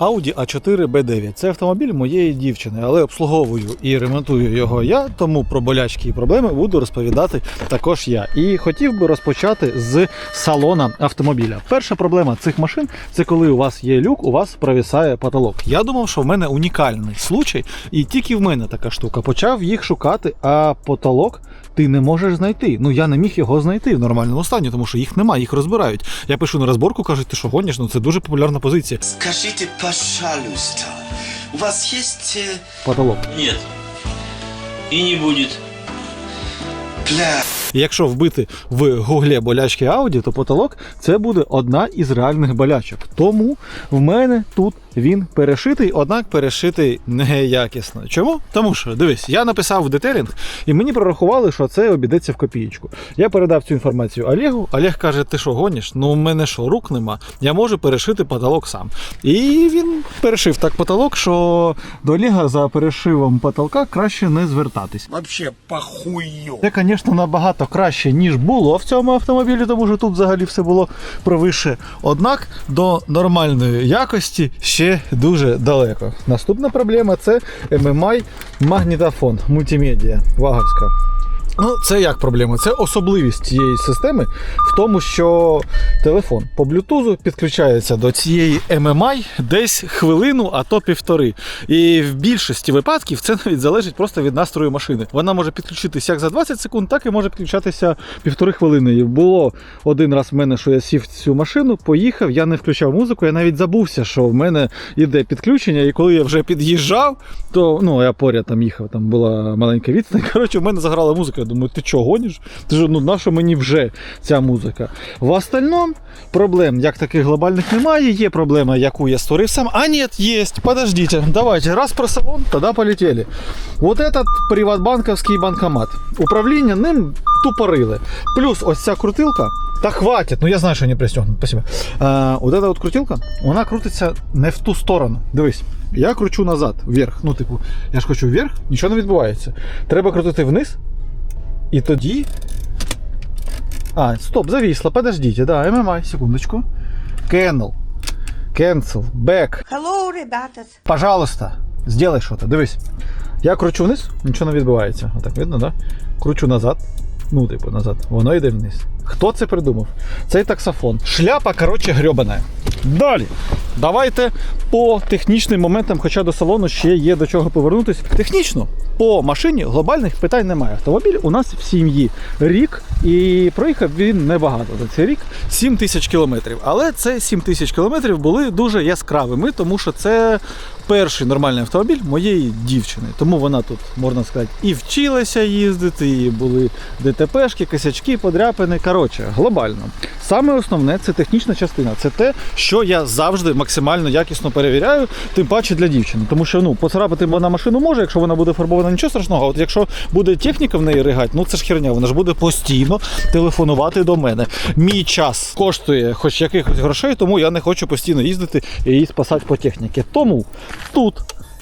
Audi A4 B9 це автомобіль моєї дівчини, але обслуговую і ремонтую його я, тому про болячки і проблеми буду розповідати також я. І хотів би розпочати з салона автомобіля. Перша проблема цих машин це коли у вас є люк, у вас провісає потолок. Я думав, що в мене унікальний случай, і тільки в мене така штука. Почав їх шукати, а потолок ти не можеш знайти. Ну я не міг його знайти в нормальному стані, тому що їх немає, їх розбирають. Я пишу на розборку, кажуть, ти що гониш? Ну це дуже популярна позиція. Скажіть, пожалуйста, у вас є э, Потолок. Ні. І не буде. бля, І якщо вбити в гуглі болячки Audi, то потолок це буде одна із реальних болячок. Тому в мене тут він перешитий, однак перешитий неякісно. Чому? Тому що дивись, я написав в детелінг, і мені прорахували, що це обійдеться в копієчку. Я передав цю інформацію Олегу. Олег каже: ти що гоніш? Ну у мене що, рук нема. Я можу перешити потолок сам. І він перешив так потолок, що до Олега за перешивом потолка краще не звертатись. вообще похую. Це, звісно, набагато краще, ніж було в цьому автомобілі, тому що тут взагалі все було провише. Однак до нормальної якості ще дуже далеко. Наступна проблема це MMI магнітофон мультимедіа ваговська. Ну, це як проблема? Це особливість цієї системи в тому, що телефон по блютузу підключається до цієї MMI десь хвилину, а то півтори. І в більшості випадків це навіть залежить просто від настрою машини. Вона може підключитися як за 20 секунд, так і може підключатися півтори хвилини. Було один раз в мене, що я сів в цю машину, поїхав, я не включав музику, я навіть забувся, що в мене йде підключення. І коли я вже під'їжджав, то ну я поряд там їхав, там була маленька відстань. Коротше, в мене заграла музика. Думаю, ти чого гониш? Ти ж ну нащо мені вже ця музика? В остальному проблем як таких глобальних немає. Є проблема, яку я створив сам. А ні, є. Подождите, давайте. Раз про салон, тоді полетели. Вот этот приватбанковський банкомат. Управління ним тупорили. Плюс ось ця крутилка. Та хватить, ну я знаю, що не пристегнут. Спасибо. А, от эта от крутилка, вона крутиться не в ту сторону. Дивись. Я кручу назад, вверх. Ну, типу, я ж хочу вверх, нічого не відбувається. Треба крутити вниз. І тоді. А, стоп, зависло, подождите, да, ММА, секундочку. Cancel. Cancel. Back. Hello, ребята. Пожалуйста, сделай что-то. Дивись. Я кручу вниз, нічого не відбувається. Отак видно, да? Кручу назад. Ну, типу, назад. Воно йде вниз. Хто це придумав? Цей таксофон. Шляпа, коротше, грьобана. Далі. Давайте по технічним моментам, хоча до салону ще є до чого повернутися. Технічно, по машині глобальних питань немає. Автомобіль у нас в сім'ї рік, і проїхав він небагато за цей рік 7 тисяч кілометрів. Але це 7 тисяч кілометрів були дуже яскравими, тому що це перший нормальний автомобіль моєї дівчини. Тому вона тут, можна сказати, і вчилася їздити, і були ДТПшки, косячки, подряпини. Коротше, глобально. Саме основне це технічна частина. Це те, що я завжди максимально якісно перевіряю, тим паче для дівчини. Тому що ну, поцарапати вона машину може, якщо вона буде фарбована, нічого страшного. А от якщо буде техніка в неї ригати, ну це ж херня, вона ж буде постійно телефонувати до мене. Мій час коштує хоч якихось грошей, тому я не хочу постійно їздити і її спасати по техніці. Тому тут.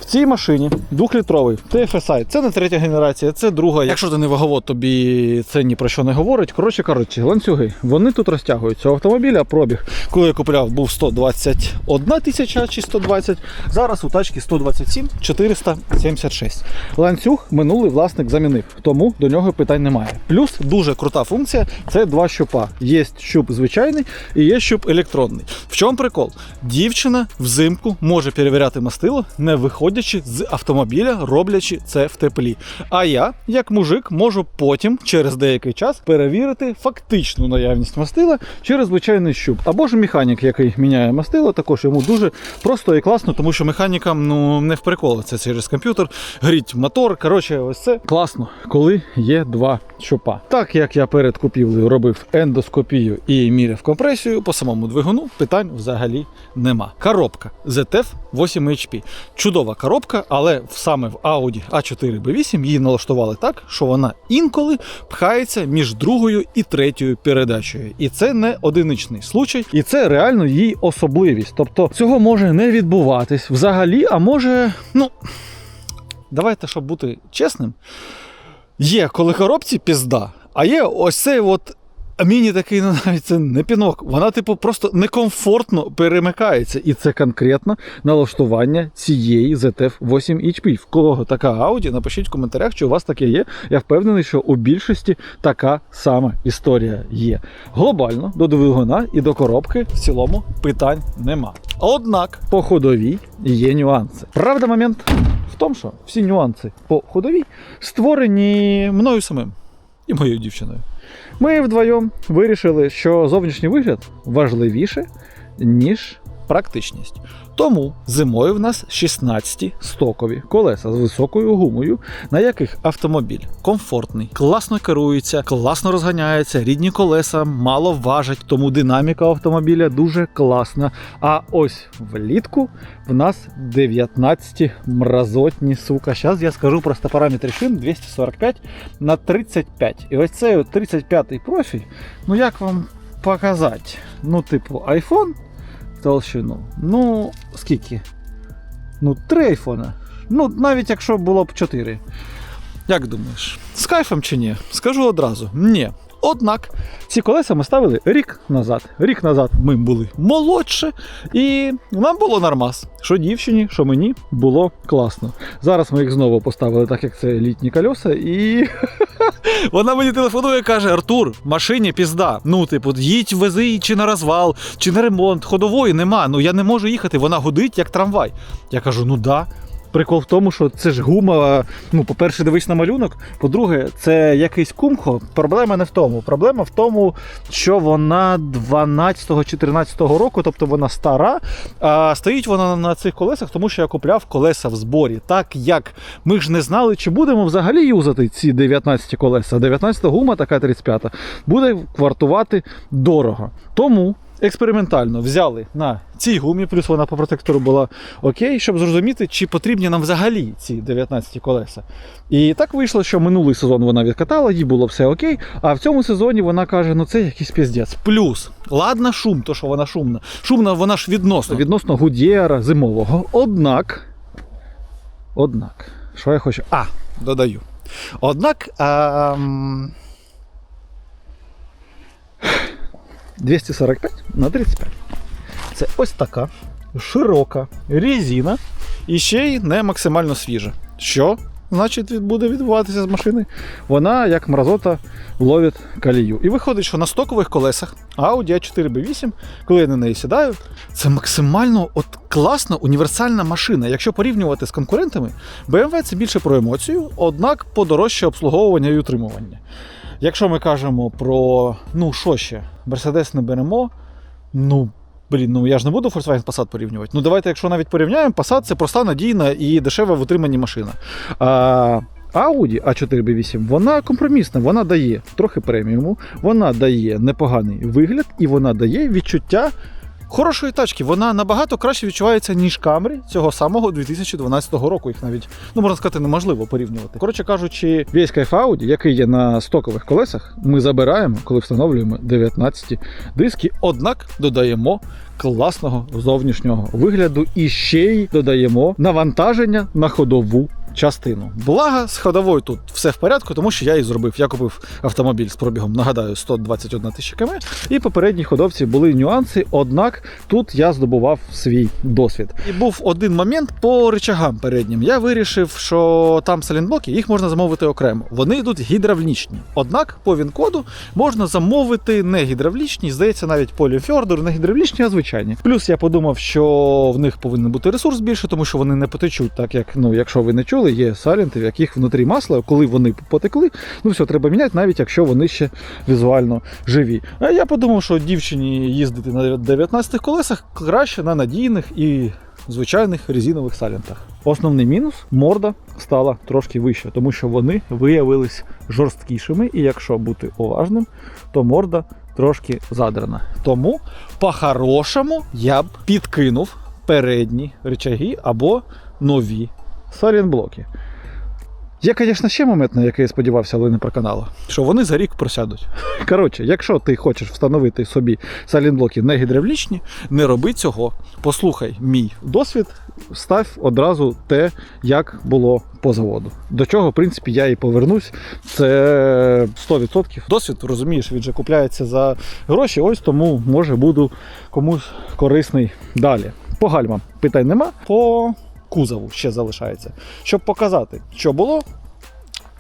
В цій машині двохлітровий TFSI, це не третя генерація, це друга. Якщо ти не ваговод, тобі це ні про що не говорить. Коротше, коротше, ланцюги. Вони тут розтягуються. У автомобіля пробіг, коли я купляв, був 121 тисяча чи 120. Зараз у тачки 127 476. Ланцюг минулий власник замінив, тому до нього питань немає. Плюс дуже крута функція це два щупа. Є щуп звичайний і є щуп електронний. В чому прикол? Дівчина взимку може перевіряти мастило, не виходячи з автомобіля, роблячи це в теплі. А я, як мужик, можу потім, через деякий час, перевірити фактичну наявність мастила через звичайний щуп. Або ж механік, який міняє мастило, також йому дуже просто і класно, тому що механікам ну не в прикол, це через комп'ютер, гріть мотор. Коротше, ось це класно, коли є два щупа. Так як я перед купівлею робив ендоскопію і міряв компресію, по самому двигуну питань взагалі нема. Коробка ZF 8 HP. Чудова коробка, але саме в Audi A4 B8 її налаштували так, що вона інколи пхається між другою і третьою передачею. І це не одиничний случай, і це реально її особливість. Тобто цього може не відбуватись взагалі, а може, ну. Давайте, щоб бути чесним, є коли коробці пізда, а є ось цей от А міні такий, ну навіть це не пінок. Вона, типу, просто некомфортно перемикається. І це конкретно налаштування цієї ZF 8 HP. В кого така Audi, напишіть в коментарях, чи у вас таке є. Я впевнений, що у більшості така сама історія є. Глобально до двигуна і до коробки в цілому питань нема. Однак по ходовій є нюанси. Правда, момент в тому, що всі нюанси по ходовій створені мною самим і моєю дівчиною. Ми вдвоєм вирішили, що зовнішній вигляд важливіше, ніж практичність. Тому зимою в нас 16 стокові колеса з високою гумою, на яких автомобіль комфортний, класно керується, класно розганяється, рідні колеса мало важать, тому динаміка автомобіля дуже класна. А ось влітку в нас 19 мразотні, сука. Зараз я скажу просто параметри шин 245 на 35. І ось цей 35-й профіль, ну як вам показати? Ну, типу, iPhone толщину. Ну, скільки? Ну, три айфона. Ну, навіть якщо було б 4. Як думаєш, з кайфом чи ні? Скажу одразу: ні. Однак ці колеса ми ставили рік назад. Рік назад ми були молодше, і нам було нормас. Що дівчині, що мені було класно. Зараз ми їх знову поставили, так як це літні колеса, і вона мені телефонує і каже: Артур, машині пізда. Ну, типу, їдь, вези її чи на розвал, чи на ремонт. Ходової нема. Ну я не можу їхати, вона гудить як трамвай. Я кажу, ну да. Прикол в тому, що це ж гума. Ну, по-перше, дивись на малюнок. По-друге, це якийсь кумхо. Проблема не в тому. Проблема в тому, що вона 12-14 року, тобто вона стара. А стоїть вона на цих колесах, тому що я купляв колеса в зборі. Так як ми ж не знали, чи будемо взагалі юзати ці 19 колеса. 19 гума, така 35, буде квартувати дорого. Тому експериментально взяли на цій гумі, плюс вона по протектору була окей, щоб зрозуміти, чи потрібні нам взагалі ці 19 колеса. І так вийшло, що минулий сезон вона відкатала, їй було все окей. А в цьому сезоні вона каже: ну це якийсь піздець. Плюс, ладно, шум, то що вона шумна. Шумна вона ж відносно відносно Гудєра зимового. Однак, однак, що я хочу. А, додаю. Однак. ем, 245 на 35. Це ось така широка резина і ще й не максимально свіжа. Що значить буде відбуватися з машини? Вона, як мразота, ловить калію. І виходить, що на стокових колесах Audi A4 B8, коли я на неї сідаю, це максимально от класна універсальна машина. Якщо порівнювати з конкурентами, BMW це більше про емоцію, однак подорожче обслуговування і утримування. Якщо ми кажемо про, ну що ще, Мерседес не беремо, ну. Блін, ну я ж не буду Volkswagen Passat порівнювати. Ну давайте, якщо навіть порівняємо, Passat це проста, надійна і дешева в утриманні машина. А Audi A4B8, вона компромісна, вона дає трохи преміуму, вона дає непоганий вигляд і вона дає відчуття хорошої тачки. Вона набагато краще відчувається, ніж Camry цього самого 2012 року. Їх навіть, ну можна сказати, неможливо порівнювати. Коротше кажучи, весь кайф Audi, який є на стокових колесах, ми забираємо, коли встановлюємо 19 диски, однак додаємо класного зовнішнього вигляду і ще й додаємо навантаження на ходову. Частину. Благо, з ходовою тут все в порядку, тому що я її зробив. Я купив автомобіль з пробігом, нагадаю, 121 тисяча км. І попередній ходовці були нюанси, однак тут я здобував свій досвід. І був один момент по речагам переднім. Я вирішив, що там салінблоки, їх можна замовити окремо. Вони йдуть гідравлічні. Однак по він-коду можна замовити не гідравлічні, здається, навіть поліфьордер, не гідравлічні, а звичайні. Плюс я подумав, що в них повинен бути ресурс більше, тому що вони не потечуть, так як, ну, якщо ви не чули, є салінти, в яких внутрі масла, коли вони потекли, ну все, треба міняти, навіть якщо вони ще візуально живі. А я подумав, що дівчині їздити на 19 колесах краще на надійних і звичайних резинових салінтах. Основний мінус морда стала трошки вища, тому що вони виявились жорсткішими, і якщо бути уважним, то морда трошки задрана. Тому по-хорошому я б підкинув передні речаги або нові салінблоки. Є, звісно, ще момент, на який я сподівався, але не про каналу, що вони за рік просядуть. Коротше, якщо ти хочеш встановити собі сайлентблоки не гідравлічні, не роби цього. Послухай мій досвід, став одразу те, як було по заводу. До чого, в принципі, я і повернусь. Це 100%. Досвід, розумієш, він же купляється за гроші. Ось тому може буду комусь корисний далі. По гальмам питань нема. По кузову ще залишається. Щоб показати, що було,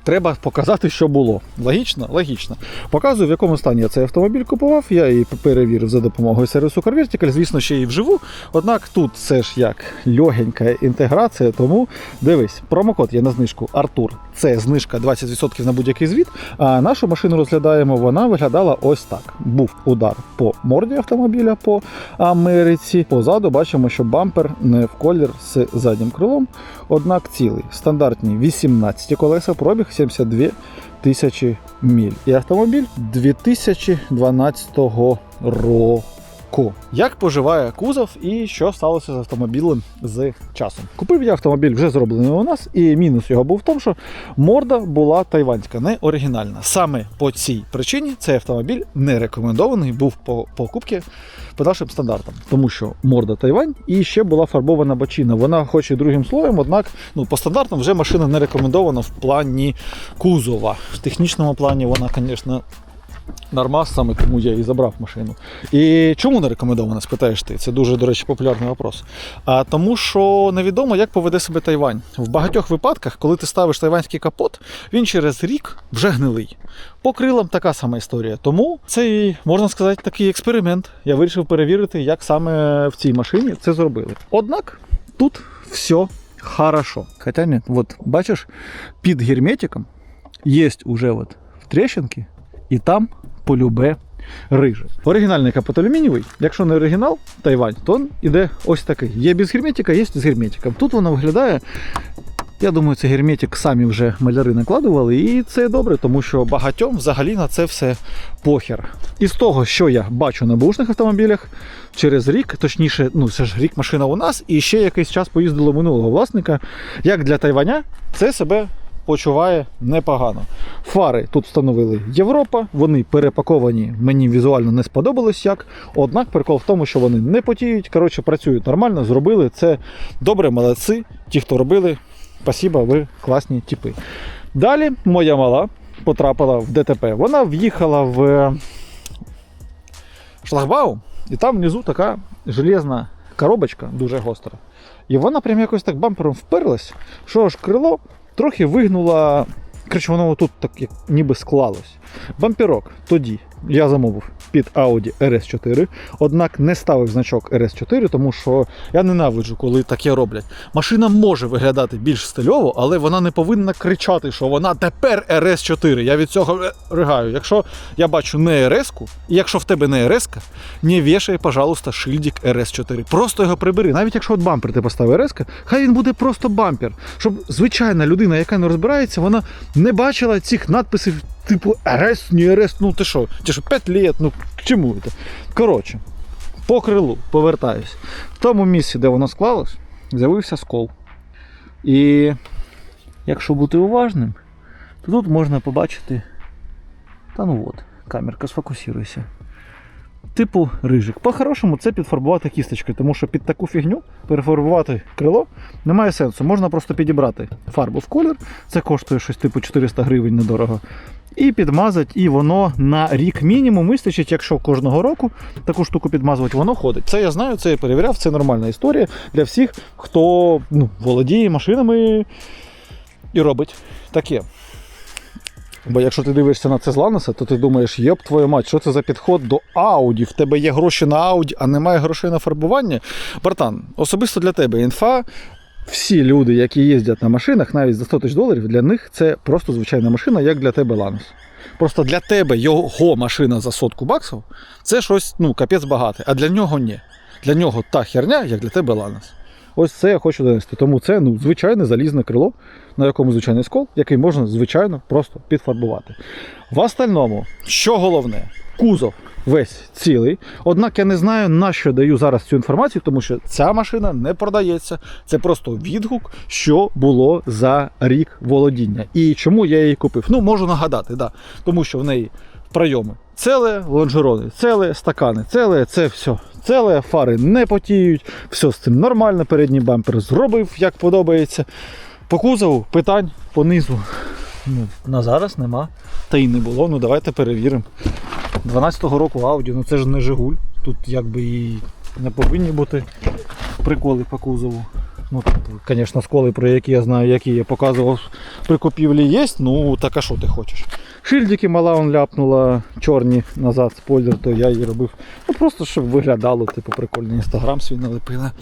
треба показати, що було. Логічно? Логічно. Показую, в якому стані я цей автомобіль купував. Я її перевірив за допомогою сервісу CarVertical, звісно, ще і вживу. Однак тут все ж як льогенька інтеграція, тому дивись, промокод є на знижку Артур. Це знижка 20% на будь-який звіт. А нашу машину розглядаємо. Вона виглядала ось так: був удар по морді автомобіля по Америці. Позаду бачимо, що бампер не в колір з заднім крилом, однак цілий. Стандартні 18 колеса, пробіг 72 тисячі міль. І автомобіль 2012 року. Як поживає кузов і що сталося з автомобілем з часом? Купив я автомобіль вже зроблений у нас, і мінус його був в тому, що морда була тайванська, не оригінальна. Саме по цій причині цей автомобіль не рекомендований був по покупці по нашим стандартам, тому що морда Тайвань і ще була фарбована бочина. Вона хоч і другим слоєм, однак ну, по стандартам вже машина не рекомендована в плані кузова. В технічному плані вона, звісно, нормас, саме тому я і забрав машину. І чому не рекомендовано, спитаєш ти? Це дуже, до речі, популярний вопрос. А тому, що невідомо, як поведе себе Тайвань. В багатьох випадках, коли ти ставиш тайванський капот, він через рік вже гнилий. По крилам така сама історія. Тому це, можна сказати, такий експеримент. Я вирішив перевірити, як саме в цій машині це зробили. Однак тут все хорошо. Хоча ні, от бачиш, під герметиком є уже от трещинки, і там полюбе риже. Оригінальний капот алюмінієвий. Якщо не оригінал Тайвань, то він іде ось такий. Є без герметика, є з герметиком. Тут воно виглядає. Я думаю, це герметик самі вже маляри накладували, і це добре, тому що багатьом взагалі на це все похер. І з того, що я бачу на бушних автомобілях, через рік, точніше, ну це ж рік машина у нас, і ще якийсь час поїздило минулого власника. Як для Тайваня, це себе почуває непогано. Фари тут встановили Європа, вони перепаковані, мені візуально не сподобалось як. Однак прикол в тому, що вони не потіють, коротше, працюють нормально, зробили це добре, молодці. Ті, хто робили, спасіба, ви класні типи. Далі моя мала потрапила в ДТП. Вона в'їхала в шлагбаум, і там внизу така железна коробочка, дуже гостра. І вона прям якось так бампером вперлась, що аж крило трохи вигнула. Коротше, воно тут так як ніби склалось. Бамперок тоді я замовив під Audi RS4, однак не ставив значок RS4, тому що я ненавиджу, коли таке роблять. Машина може виглядати більш стильово, але вона не повинна кричати, що вона тепер RS4. Я від цього ригаю. Якщо я бачу не RS-ку, і якщо в тебе не RS, не вішай, пожалуйста, шильдик RS4. Просто його прибери. Навіть якщо от бампер ти поставив RS, хай він буде просто бампер. Щоб звичайна людина, яка не розбирається, вона не бачила цих надписів типу РС, не РС, ну ти що, ти що 5 лет, ну к чому це? Коротше, по крилу повертаюсь. В тому місці, де воно склалось, з'явився скол. І якщо бути уважним, то тут можна побачити. Та ну от, камерка, сфокусируйся. Типу рижик. По-хорошому це підфарбувати кісточкою, тому що під таку фігню перефарбувати крило немає сенсу. Можна просто підібрати фарбу в колір, це коштує щось типу 400 гривень недорого. І підмазати, і воно на рік мінімум вистачить, якщо кожного року таку штуку підмазувати, воно ходить. Це я знаю, це я перевіряв, це нормальна історія для всіх, хто ну, володіє машинами і робить таке. Бо якщо ти дивишся на це з Ланоса, то ти думаєш, єб твою мать, що це за підход до Ауді? В тебе є гроші на Ауді, а немає грошей на фарбування. Братан, особисто для тебе інфа. Всі люди, які їздять на машинах, навіть за 100 тисяч доларів, для них це просто звичайна машина, як для тебе Ланос. Просто для тебе його машина за сотку баксів це щось, ну, капець багате, а для нього ні. Для нього та херня, як для тебе Ланос. Ось це я хочу донести. Тому це ну, звичайне залізне крило, на якому звичайний скол, який можна звичайно просто підфарбувати. В остальному, що головне, кузов весь цілий. Однак я не знаю, на що даю зараз цю інформацію, тому що ця машина не продається. Це просто відгук, що було за рік володіння. І чому я її купив. Ну, можу нагадати, да. тому що в неї прийоми. Целе, лонжерони, целе, стакани, целе, це все. Целе, фари не потіють, все з цим нормально. Передній бампер зробив, як подобається. По кузову питань по низу. Ну, на зараз нема. Та й не було. Ну давайте перевіримо. 12-го року Audi, ну це ж не Жигуль. Тут якби і не повинні бути приколи по кузову. Ну, тут, звісно, сколи, про які я знаю, які я показував при купівлі, є. Ну, так а що ти хочеш? Шильдики мала он ляпнула чорні назад, спойлер, то я її робив. Ну просто щоб виглядало, типу, прикольний інстаграм свій налепила.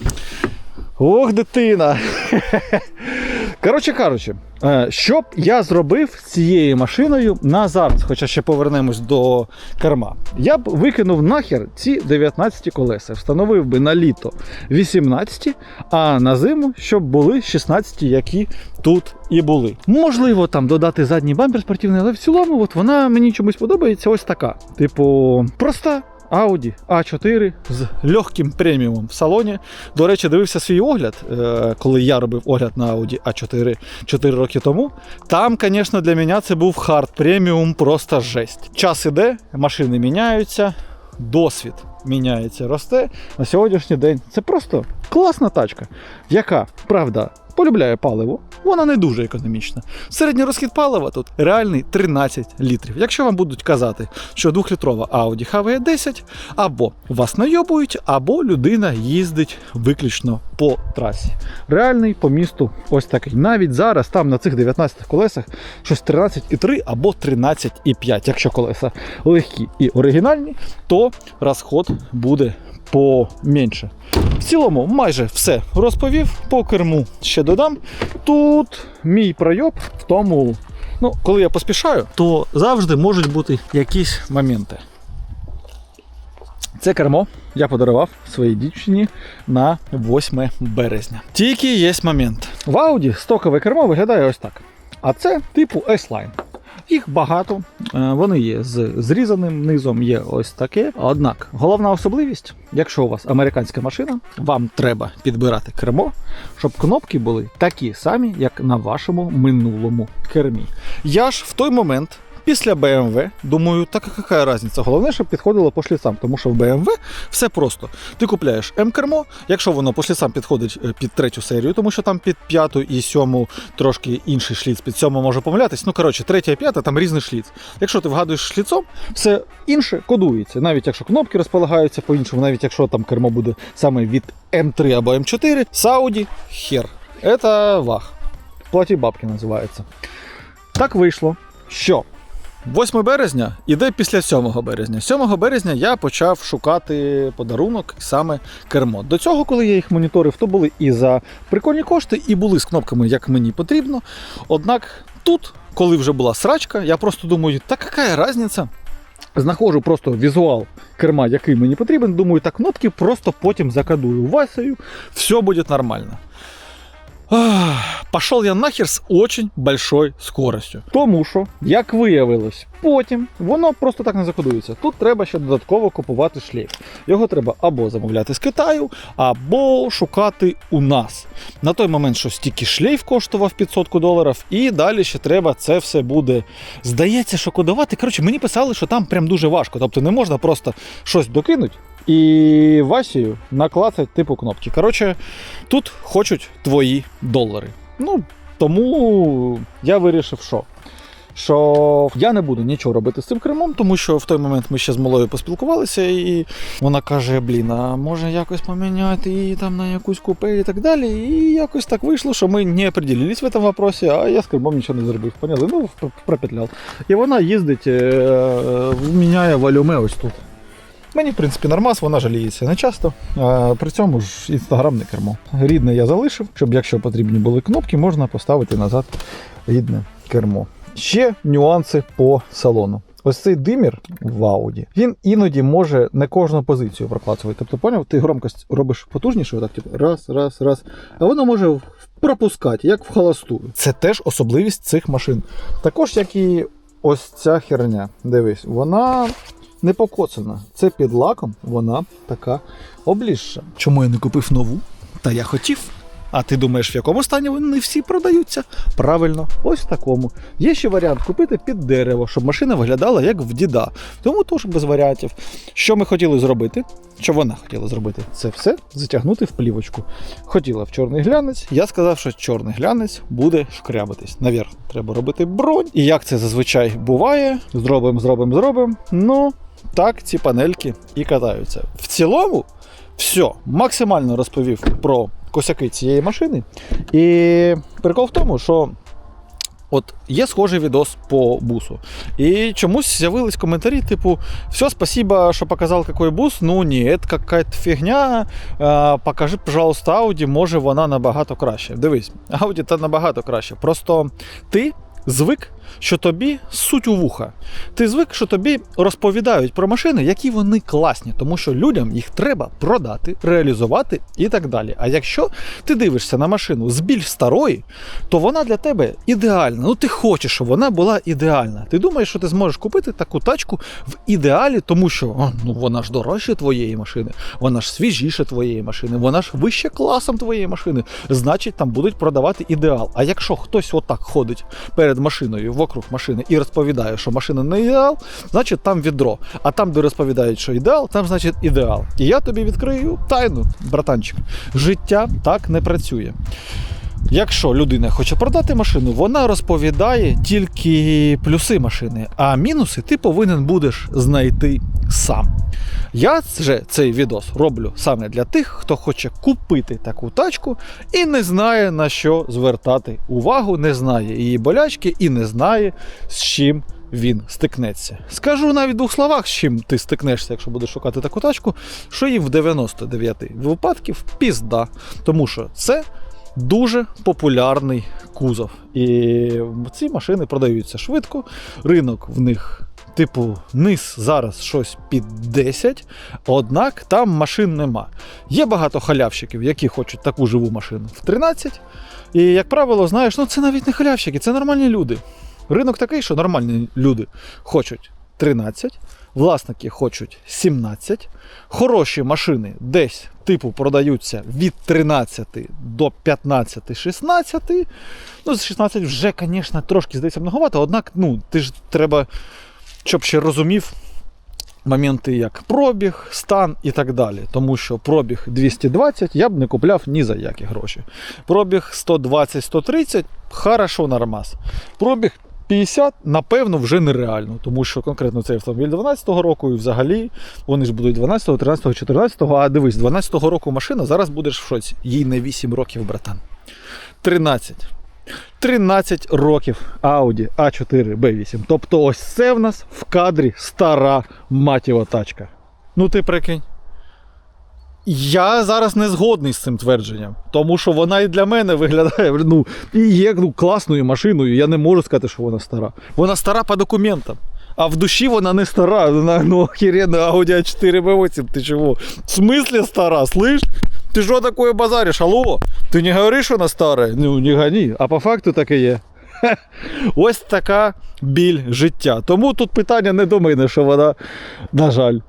Ох, дитина! Коротше кажучи, е, що б я зробив з цією машиною на зараз, хоча ще повернемось до керма. Я б викинув нахер ці 19 колеса, встановив би на літо 18, а на зиму, щоб були 16, які тут і були. Можливо, там додати задній бампер спортивний, але в цілому от вона мені чомусь подобається ось така. Типу, проста. Audi A4 з легким преміумом в салоні. До речі, дивився свій огляд, е, коли я робив огляд на Audi A4 4 роки тому. Там, звісно, для мене це був хард преміум, просто жесть. Час іде, машини міняються, досвід міняється, росте. На сьогоднішній день це просто класна тачка, яка, правда, полюбляє паливо. Вона не дуже економічна. Середній розхід палива тут реальний 13 літрів. Якщо вам будуть казати, що 2-літрова Audi HV 10 або вас найобують, або людина їздить виключно по трасі. Реальний по місту ось такий. Навіть зараз там на цих 19 колесах щось 13,3 або 13,5. Якщо колеса легкі і оригінальні, то розход буде поменше. В цілому майже все розповів. По керму ще додам. Тут мій пройоб в тому. Ну, коли я поспішаю, то завжди можуть бути якісь моменти. Це кермо я подарував своїй дівчині на 8 березня. Тільки є момент. В Audi стокове кермо виглядає ось так. А це типу S-Line. Їх багато, е, вони є з зрізаним низом, є ось таке. Однак головна особливість, якщо у вас американська машина, вам треба підбирати кермо, щоб кнопки були такі самі, як на вашому минулому кермі. Я ж в той момент. Після BMW, думаю, так яка різниця? Головне, щоб підходило по шліцам, тому що в BMW все просто. Ти купляєш М-кермо, якщо воно по шліцам підходить е, під третю серію, тому що там під п'яту і сьому трошки інший шліц, під сьому може помилятись. Ну коротше, третя і п'ята там різний шліц. Якщо ти вгадуєш шліцом, все інше кодується. Навіть якщо кнопки розполагаються по-іншому, навіть якщо там кермо буде саме від М3 або М4, Сауді хер. Це вах. Платі бабки називається. Так вийшло, що 8 березня іде після 7 березня. 7 березня я почав шукати подарунок саме кермо. До цього, коли я їх моніторив, то були і за прикольні кошти, і були з кнопками, як мені потрібно. Однак тут, коли вже була срачка, я просто думаю, та яка різниця? Знаходжу просто візуал керма, який мені потрібен. Думаю, так кнопки просто потім закадую Васею, все буде нормально. Пошел я нахер з очень большой скоростю. Тому що, як виявилось, потім воно просто так не закодується. Тут треба ще додатково купувати шлейф. Його треба або замовляти з Китаю, або шукати у нас. На той момент щось тільки шлейф коштував 500 доларів, і далі ще треба це все буде. Здається, що кодувати. Коротше, мені писали, що там прям дуже важко. Тобто не можна просто щось докинути. І Васію наклацать типу кнопки. Коротше, тут хочуть твої долари. Ну, тому я вирішив, що. Що я не буду нічого робити з цим кермом, тому що в той момент ми ще з малою поспілкувалися, і вона каже: Блін, а може якось поміняти її там на якусь купе і так далі. І якось так вийшло, що ми не определились в цьому вопросі, а я з кермом нічого не зробив. Поняли? Ну, пропетляв. І вона їздить, е, е, міняє валюме ось тут. Мені, в принципі, нормас, вона жаліється не часто. А при цьому ж інстаграмне кермо. Рідне я залишив, щоб якщо потрібні були кнопки, можна поставити назад рідне кермо. Ще нюанси по салону. ось цей димір в ауді, він іноді може не кожну позицію проклацувати. Тобто, поняв, ти громкость робиш потужніше, отак, типу, раз, раз, раз. А воно може пропускати, як в холосту. Це теж особливість цих машин. Також, як і ось ця херня. Дивись, вона не покоцана. Це під лаком, вона така облізша. Чому я не купив нову? Та я хотів. А ти думаєш, в якому стані вони всі продаються? Правильно, ось в такому. Є ще варіант купити під дерево, щоб машина виглядала як в діда. Тому теж без варіантів. Що ми хотіли зробити? Що вона хотіла зробити? Це все затягнути в плівочку. Хотіла в чорний глянець. Я сказав, що чорний глянець буде шкрябатись. Наверх треба робити бронь. І як це зазвичай буває, зробимо, зробимо, зробимо. Ну, так ці панельки і катаються. В цілому, все, максимально розповів про косяки цієї машини. І прикол в тому, що. От є схожий відос по бусу. І чомусь з'явились коментарі, типу: все, спасибо, що показав який бус. Ну ні, це якась фігня. Покажи, пожалуйста, Audi, може вона набагато краще. Дивись, Audi та набагато краще. Просто ти звик, що тобі суть у вуха. Ти звик, що тобі розповідають про машини, які вони класні, тому що людям їх треба продати, реалізувати і так далі. А якщо ти дивишся на машину з більш старої, то вона для тебе ідеальна. Ну ти хочеш, щоб вона була ідеальна. Ти думаєш, що ти зможеш купити таку тачку в ідеалі, тому що о, ну вона ж дорожче твоєї машини, вона ж свіжіше твоєї машини, вона ж вище класом твоєї машини. Значить, там будуть продавати ідеал. А якщо хтось отак ходить перед машиною вокруг машини і розповідає, що машина не ідеал, значить там відро. А там, де розповідають, що ідеал, там значить ідеал. І я тобі відкрию тайну, братанчик. Життя так не працює. Якщо людина хоче продати машину, вона розповідає тільки плюси машини, а мінуси ти повинен будеш знайти сам. Я же цей відос роблю саме для тих, хто хоче купити таку тачку і не знає на що звертати увагу, не знає її болячки і не знає, з чим він стикнеться. Скажу навіть в двох словах, з чим ти стикнешся, якщо будеш шукати таку тачку, що їм в 99 випадків пізда. Тому що це дуже популярний кузов. І ці машини продаються швидко. Ринок в них, типу, низ зараз щось під 10, однак там машин нема. Є багато халявщиків, які хочуть таку живу машину в 13. І, як правило, знаєш, ну це навіть не халявщики, це нормальні люди. Ринок такий, що нормальні люди хочуть 13, власники хочуть 17. Хороші машини десь типу продаються від 13 до 15-16. Ну, з 16 вже, звісно, трошки здається многовато, однак, ну, ти ж треба, щоб ще розумів. Моменти як пробіг, стан і так далі. Тому що пробіг 220 я б не купляв ні за які гроші. Пробіг 120-130 хорошо нормас. Пробіг 50, напевно, вже нереально, тому що конкретно цей автомобіль 12-го року і взагалі вони ж будуть 12-го, 13-го, 14-го. А дивись, 12-го року машина, зараз будеш в шоці. Їй не 8 років, братан. 13. 13 років Audi A4 B8. Тобто ось це в нас в кадрі стара матіва тачка. Ну ти прикинь. Я зараз не згодний з цим твердженням, тому що вона і для мене виглядає ну, і є ну, класною машиною. Я не можу сказати, що вона стара. Вона стара по документам. А в душі вона не стара. Вона ну, охеренна Audi A4 B8. Ти чого? В смислі стара, слышь? Ти що таке базариш? Алло? Ти не говориш, що вона стара? Ну, не гони. А по факту так і є. Ось така біль життя. Тому тут питання не до мене, що вона, на жаль.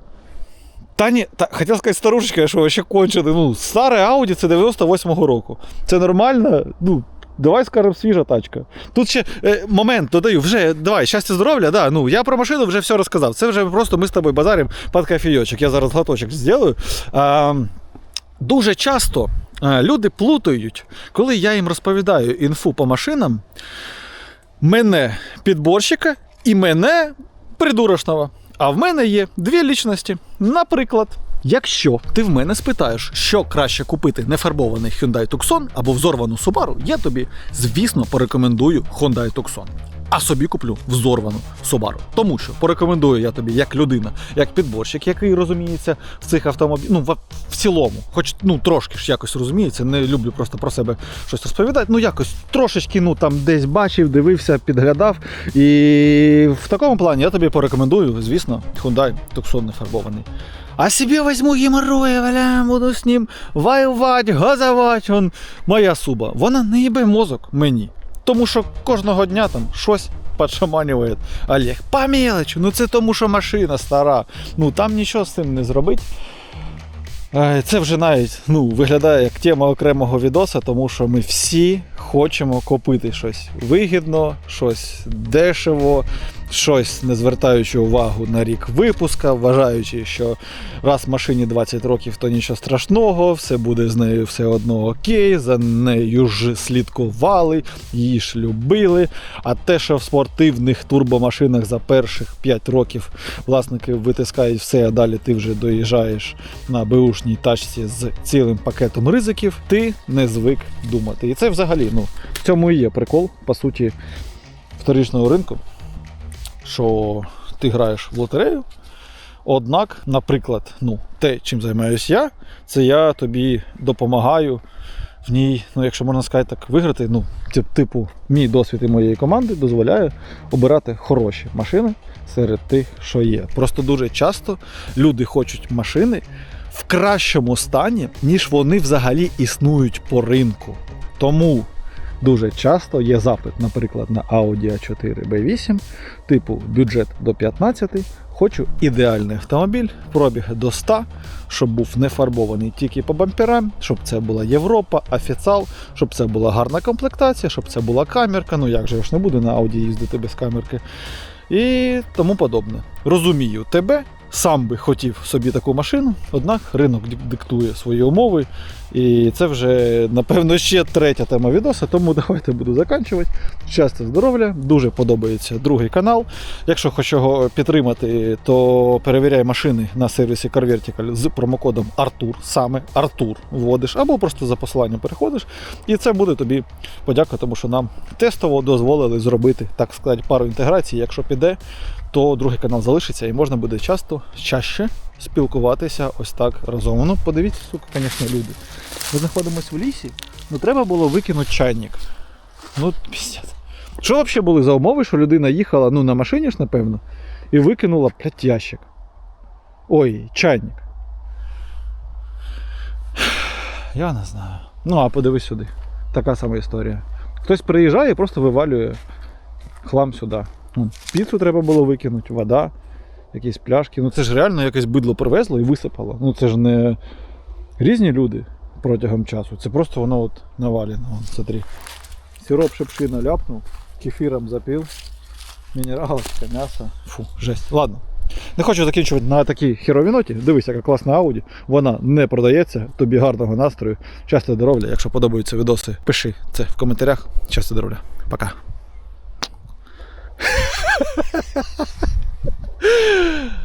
Та ні, та, хотів сказати старушечка, що ще кончений. Ну, старе Audi це 98-го року. Це нормально. Ну, давай скажемо свіжа тачка. Тут ще е, момент додаю, вже давай, щастя, здоров'я. Да, ну, я про машину вже все розказав. Це вже просто ми з тобою базаримо під кофійочок. Я зараз глоточок зроблю. А, дуже часто е, люди плутають, коли я їм розповідаю інфу по машинам, мене підборщика і мене придурочного. А в мене є дві лічності. Наприклад, якщо ти в мене спитаєш, що краще купити нефарбований Hyundai Tucson або взорвану Subaru, я тобі, звісно, порекомендую Hyundai Tucson. А собі куплю взорвану Subaru. Тому що порекомендую я тобі як людина, як підборщик, який розуміється в цих автомобілях, ну в, в цілому, хоч ну трошки ж якось розуміється, не люблю просто про себе щось розповідати. Ну якось трошечки, ну там десь бачив, дивився, підглядав. І в такому плані я тобі порекомендую, звісно, Hyundai Tucson не фарбований. А себе возьму геморроя, валя, буду з ним воювати, газувати. Он. Моя суба. Вона не їбе мозок мені. Тому що кожного дня там щось подшаманює Олег. По мелочі, ну це тому, що машина стара. Ну там нічого з цим не зробить. Е, Це вже навіть ну, виглядає як тема окремого відоса, тому що ми всі хочемо купити щось вигідно, щось дешево, щось не звертаючи увагу на рік випуска, вважаючи, що раз машині 20 років, то нічого страшного, все буде з нею все одно окей, за нею ж слідкували, її ж любили. А те, що в спортивних турбомашинах за перших 5 років власники витискають все, а далі ти вже доїжджаєш на беушній тачці з цілим пакетом ризиків, ти не звик думати. І це взагалі, ну, в цьому і є прикол, по суті, вторичного ринку, що ти граєш в лотерею. Однак, наприклад, ну, те, чим займаюся я, це я тобі допомагаю в ній, ну, якщо можна сказати так, виграти. Ну, тип- типу, мій досвід і моєї команди дозволяє обирати хороші машини серед тих, що є. Просто дуже часто люди хочуть машини в кращому стані, ніж вони взагалі існують по ринку. Тому дуже часто є запит, наприклад, на Audi A4 B8, типу бюджет до 15, хочу ідеальний автомобіль, пробіг до 100, щоб був не фарбований тільки по бамперам, щоб це була Європа, офіціал, щоб це була гарна комплектація, щоб це була камерка. Ну як же я ж не буду на Audi їздити без камерки. І тому подобне. Розумію тебе, сам би хотів собі таку машину, однак ринок диктує свої умови. І це вже, напевно, ще третя тема відоса, тому давайте буду заканчувати. Щастя, здоров'я, дуже подобається другий канал. Якщо хочеш його підтримати, то перевіряй машини на сервісі CarVertical з промокодом Артур, саме Артур вводиш, або просто за посиланням переходиш. І це буде тобі подяка, тому що нам тестово дозволили зробити, так сказати, пару інтеграцій. Якщо піде, то другий канал залишиться і можна буде часто, чаще спілкуватися ось так разом. Ну, подивіться, сука, звісно, люди. Ми знаходимося в лісі, ну треба було викинути чайник. Ну, піздець. Що взагалі були за умови, що людина їхала ну, на машині ж, напевно, і викинула, блядь, ящик. Ой, чайник. Я не знаю. Ну, а подивись сюди. Така сама історія. Хтось приїжджає і просто вивалює хлам сюди. Ну, піцу треба було викинути, вода, якісь пляшки. Ну це ж реально якесь бидло привезло і висипало. Ну це ж не різні люди протягом часу. Це просто воно от навалено. Вон, смотри. Сироп шипшина ляпнув, кефіром запив, мінералочка, м'ясо. Фу, жесть. Ладно. Не хочу закінчувати на такій херовій ноті. Дивись, яка класна ауді. Вона не продається. Тобі гарного настрою. Щастя здоров'я. Якщо подобаються відоси, пиши це в коментарях. Щастя здоров'я. Пока. ハハハハハ!